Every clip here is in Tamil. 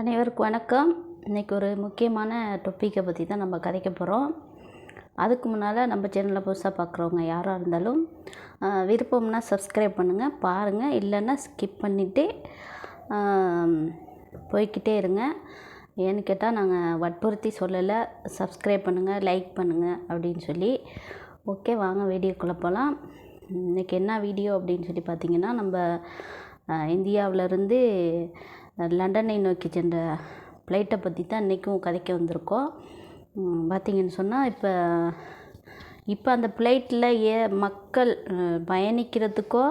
அனைவருக்கும் வணக்கம். இன்றைக்கி ஒரு முக்கியமான டொப்பிக்கை பற்றி தான் நம்ம கதைக்க போகிறோம் அதுக்கு முன்னால் நம்ம சேனலில் புதுசாக பார்க்குறவங்க யாராக இருந்தாலும் விருப்பம்னா சப்ஸ்கிரைப் பண்ணுங்கள் பாருங்கள் இல்லைன்னா ஸ்கிப் பண்ணிவிட்டு போய்க்கிட்டே இருங்க. ஏன்னு கேட்டால் நாங்கள் வற்புறுத்தி சொல்லலை. சப்ஸ்கிரைப் பண்ணுங்கள் லைக் பண்ணுங்கள் அப்படின்னு சொல்லி. ஓகே வாங்க வீடியோக்குள்ளே போகலாம் இன்றைக்கி என்ன வீடியோ அப்படின்னு சொல்லி பார்த்தீங்கன்னா நம்ம இந்தியாவிலேருந்து லண்டனை நோக்கி சென்ற ஃப்ளைட்டை பற்றி தான் இன்றைக்கும் கதைக்க வந்திருக்கோம். பார்த்திங்கன்னு சொன்னால் இப்போ இப்போ அந்த ஃப்ளைட்டில் ஏ மக்கள் பயணிக்கிறதுக்கோ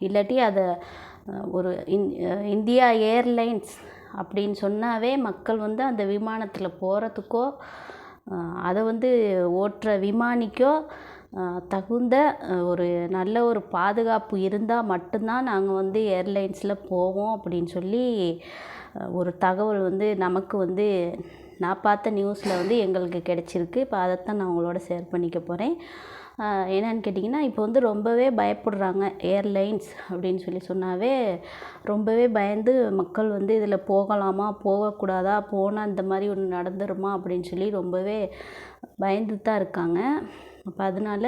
இல்லாட்டி அதை ஒரு இந் இந்தியா ஏர்லைன்ஸ் அப்படின்னு சொன்னாவே மக்கள் வந்து அந்த விமானத்தில் போகிறதுக்கோ அதை வந்து ஓட்டுற விமானிக்கோ தகுந்த ஒரு நல்ல ஒரு பாதுகாப்பு இருந்தால் மட்டும்தான் நாங்கள் வந்து ஏர்லைன்ஸில் போவோம் அப்படின்னு சொல்லி ஒரு தகவல் வந்து நமக்கு வந்து நான் பார்த்த நியூஸில் வந்து எங்களுக்கு கிடச்சிருக்கு. இப்போ அதைத்தான் நான் உங்களோட ஷேர் பண்ணிக்க போகிறேன் என்னன்னு கேட்டிங்கன்னா இப்போ வந்து ரொம்பவே பயப்படுறாங்க ஏர்லைன்ஸ் அப்படின்னு சொல்லி சொன்னாவே ரொம்பவே பயந்து மக்கள் வந்து இதில் போகலாமா போகக்கூடாதா போனால் இந்த மாதிரி ஒன்று நடந்துருமா அப்படின்னு சொல்லி ரொம்பவே பயந்து தான் இருக்காங்க. அப்போ அதனால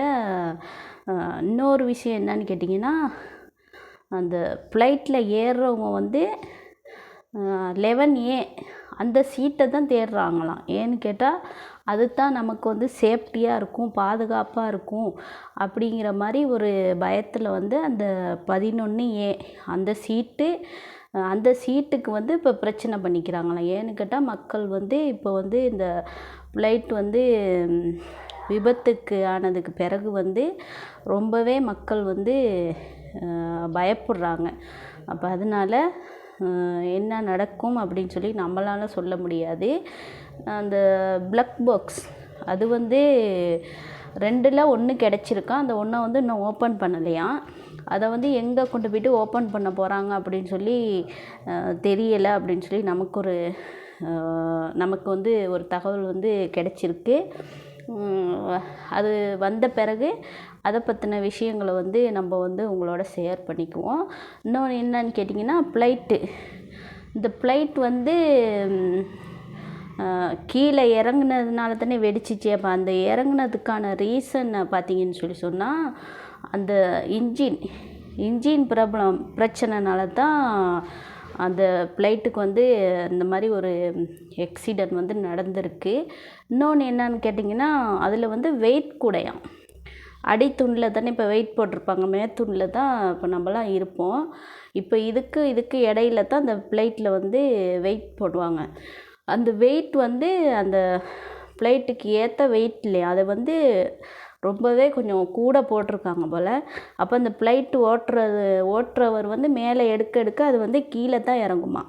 இன்னொரு விஷயம் என்னன்னு கேட்டிங்கன்னா அந்த ஃப்ளைட்டில் ஏறுறவங்க வந்து லெவன் ஏ அந்த சீட்டை தான் தேடுறாங்களாம் ஏன்னு கேட்டால் அது தான் நமக்கு வந்து சேஃப்டியாக இருக்கும் பாதுகாப்பாக இருக்கும் அப்படிங்கிற மாதிரி ஒரு பயத்தில் வந்து அந்த பதினொன்று ஏ அந்த சீட்டு அந்த சீட்டுக்கு வந்து இப்போ பிரச்சனை பண்ணிக்கிறாங்களாம். ஏன்னு கேட்டால் மக்கள் வந்து இப்போ வந்து இந்த ஃப்ளைட் வந்து விபத்துக்கு ஆனதுக்கு பிறகு வந்து ரொம்பவே மக்கள் வந்து பயப்படுறாங்க. அப்போ அதனால என்ன நடக்கும் அப்படின்னு சொல்லி நம்மளால் சொல்ல முடியாது. அந்த பிளக் பாக்ஸ் அது வந்து ரெண்டில் ஒன்று கிடச்சிருக்கா அந்த ஒன்றை வந்து இன்னும் ஓப்பன் பண்ணலையாம் அதை வந்து எங்கே கொண்டு போயிட்டு ஓப்பன் பண்ண போகிறாங்க அப்படின்னு சொல்லி தெரியலை அப்படின்னு சொல்லி நமக்கு ஒரு நமக்கு வந்து ஒரு தகவல் வந்து கிடச்சிருக்கு. அது வந்த பிறகு அதை பற்றின விஷயங்களை வந்து நம்ம வந்து உங்களோட ஷேர் பண்ணிக்குவோம். இன்னொன்று என்னன்னு கேட்டிங்கன்னா ஃப்ளைட்டு இந்த ஃப்ளைட் வந்து கீழே இறங்குனதுனால தானே வெடிச்சிச்சு. அப்போ அந்த இறங்குனதுக்கான ரீசன் பார்த்தீங்கன்னு சொல்லி சொன்னால் அந்த இன்ஜின் இன்ஜின் ப்ராப்ளம் பிரச்சனைனால தான் அந்த ஃப்ளைட்டுக்கு வந்து இந்த மாதிரி ஒரு எக்ஸிடெண்ட் வந்து நடந்திருக்கு. இன்னொன்று என்னன்னு கேட்டிங்கன்னா அதில் வந்து வெயிட் கூடையாம். அடித்துண்டில் தானே இப்போ வெயிட் போட்டிருப்பாங்க மேத்துண்டில் தான் இப்போ நம்மலாம் இருப்போம். இப்போ இதுக்கு இதுக்கு இடையில தான் அந்த ஃப்ளைட்டில் வந்து வெயிட் போடுவாங்க. அந்த வெயிட் வந்து அந்த ஃப்ளைட்டுக்கு ஏற்ற வெயிட் இல்லையா? அதை வந்து ரொம்பவே கொஞ்சம் கூட போட்டிருக்காங்க போல். அப்போ அந்த ஃப்ளைட்டு ஓட்டுறது ஓட்டுறவர் வந்து மேலே எடுக்க எடுக்க அது வந்து கீழே தான் இறங்குமா?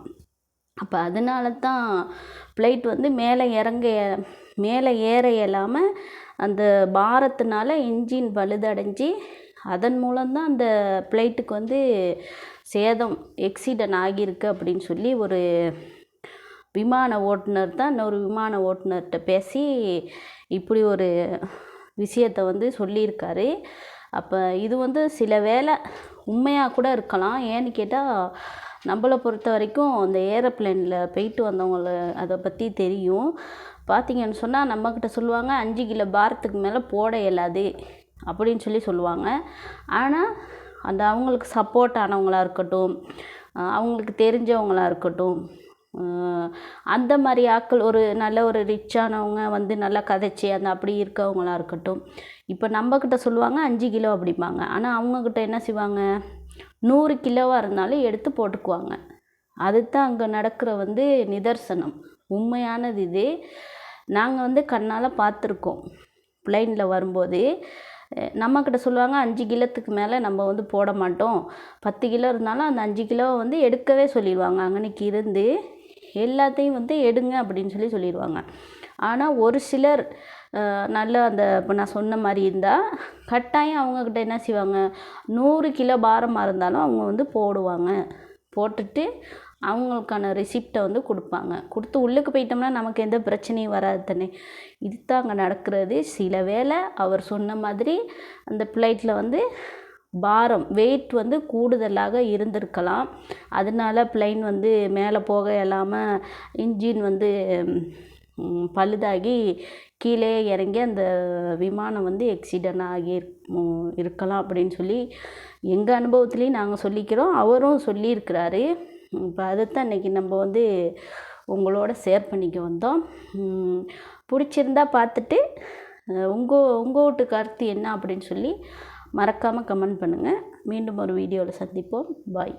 அப்போ அதனால தான் ஃப்ளைட் வந்து மேலே இறங்க மேலே ஏற இயலாமல் அந்த பாரத்தினால இன்ஜின் பழுதடைஞ்சு அதன் மூலம்தான் அந்த ஃப்ளைட்டுக்கு வந்து சேதம் எக்ஸிடென்ட் ஆகியிருக்கு அப்படின்னு சொல்லி ஒரு விமான ஓட்டுநர் தான் இன்னொரு விமான ஓட்டுநர்கிட்ட பேசி இப்படி ஒரு விஷயத்தை வந்து சொல்லியிருக்காரு. அப்போ இது வந்து சில வேளை உண்மையாக கூட இருக்கலாம். ஏன்னு கேட்டால் நம்மளை பொறுத்த வரைக்கும் அந்த ஏரோப்ளேனில் போயிட்டு வந்தவங்கள அதை பற்றி தெரியும். பார்த்தீங்கன்னு சொன்னால் நம்மக்கிட்ட சொல்லுவாங்க அஞ்சு கிலோ பாரத்துக்கு மேலே போட இயலாது அப்படின்னு சொல்லி சொல்லுவாங்க. ஆனால் அந்த அவங்களுக்கு சப்போர்ட் ஆனவங்களாக இருக்கட்டும் அவங்களுக்கு தெரிஞ்சவங்களாக இருக்கட்டும் அந்த மாதிரி ஆட்கள் ஒரு நல்ல ஒரு ரிச்சானவங்க வந்து நல்லா கதைச்சி அந்த அப்படி இருக்கவங்களா இருக்கட்டும். இப்போ நம்மக்கிட்ட சொல்லுவாங்க அஞ்சு கிலோ அப்படிம்பாங்க. ஆனால் அவங்கக்கிட்ட என்ன செய்வாங்க? நூறு கிலோவாக இருந்தாலும் எடுத்து போட்டுக்குவாங்க. அதுதான் அங்கே நடக்கிற வந்து நிதர்சனம். உண்மையானது இது. நாங்கள் வந்து கண்ணால் பார்த்துருக்கோம். ப்ளைனில் வரும்போது நம்மக்கிட்ட சொல்லுவாங்க அஞ்சு கிலோத்துக்கு மேலே நம்ம வந்து போட மாட்டோம். பத்து கிலோ இருந்தாலும் அந்த அஞ்சு கிலோவை வந்து எடுக்கவே சொல்லிடுவாங்க. அங்கனைக்கு இருந்து எல்லாத்தையும் வந்து எடுங்க அப்படின்னு சொல்லி சொல்லிடுவாங்க. ஆனால் ஒரு சிலர் நல்ல அந்த இப்போ நான் சொன்ன மாதிரி இருந்தால் கட்டாயம் அவங்கக்கிட்ட என்ன செய்வாங்க? நூறு கிலோ பாரமாக இருந்தாலும் அவங்க வந்து போடுவாங்க. போட்டுட்டு அவங்களுக்கான ரெசிப்டை வந்து கொடுப்பாங்க. கொடுத்து உள்ளுக்கு போயிட்டோம்னா நமக்கு எந்த பிரச்சனையும் வராது தானே. இது தான் அங்கே நடக்கிறது. சில வேளை அவர் சொன்ன மாதிரி அந்த ஃப்ளைட்டில் வந்து பாரம் வெயிட் வந்து கூடுதலாக இருந்திருக்கலாம். அதனால பிளைன் வந்து மேலே போக இயலாமல் இன்ஜின் வந்து பழுதாகி கீழே இறங்கி அந்த விமானம் வந்து எக்ஸிடென்ட் ஆகி இருக்கலாம் அப்படின்னு சொல்லி எங்கள் அனுபவத்துலேயும் நாங்கள் சொல்லிக்கிறோம். அவரும் சொல்லியிருக்கிறாரு. இப்போ அதைத்தான் இன்றைக்கி நம்ம வந்து உங்களோட ஷேர் பண்ணிக்க வந்தோம். பிடிச்சிருந்தா பார்த்துட்டு உங்கள் உங்கள் வீட்டு கருத்து என்ன அப்படின்னு சொல்லி மறக்காமல் கமெண்ட் பண்ணுங்கள் மீண்டும் ஒரு வீடியோவில் சந்திப்போம். பாய்